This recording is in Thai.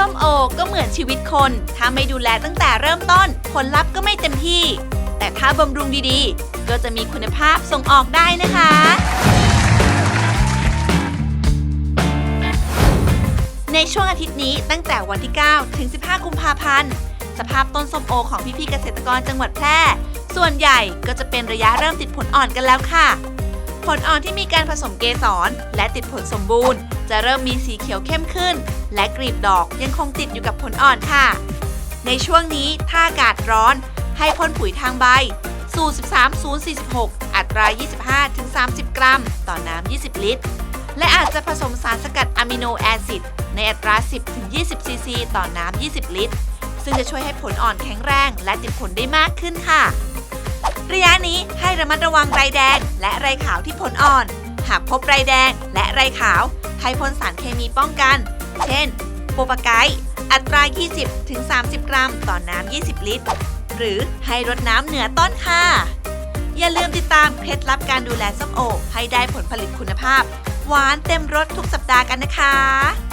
ส้มโอก็เหมือนชีวิตคน ถ้าไม่ดูแลตั้งแต่เริ่มต้น ผลลัพธ์ก็ไม่เต็มที่ แต่ถ้าบำรุงดีๆ ก็จะมีคุณภาพส่งออกได้นะคะ ในช่วงอาทิตย์นี้ตั้งแต่วันที่ 9 ถึง 15 กุมภาพันธ์ สภาพต้นส้มโอของพี่ๆเกษตรกรจังหวัดแพร่ ส่วนใหญ่ก็จะเป็นระยะเริ่มติดผลอ่อนกันแล้วค่ะ ลอ่อนที่มีการผสมเกสรและติดผลสมบูรณ์ จะเริ่มมีสีเขียวเข้มขึ้น และกลีบดอกยังคงติดอยู่กับผลอ่อนค่ะ ในช่วงนี้ถ้าอากาศร้อน ให้พ่นปุ๋ยทางใบ สูตร 13046 อัตรา 25-30 กรัม ต่อน้ำ 20 ลิตร และอาจจะผสมสารสกัดอะมิโนแอซิดในอัตรา 10-20 ซีซี ต่อน้ำ 20 ลิตร ซึ่งจะช่วยให้ผลอ่อนแข็งแรง และติดผลได้มากขึ้นค่ะ ระยะนี้ให้ระมัดระวังไรแดง และไรขาวที่ผลอ่อน หากพบไรแดงและไรขาว ให้พ่นสารเคมีป้องกัน เช่น โปรปาไกต์อัตรา 20-30 กรัม ต่อน้ำ 20 ลิตร หรือให้รดน้ำเหนือต้นค่ะ อย่าลืมติดตามเคล็ดลับการดูแลส้มโอ ให้ได้ผลผลิตคุณภาพ หวานเต็มรสทุกสัปดาห์กันนะคะ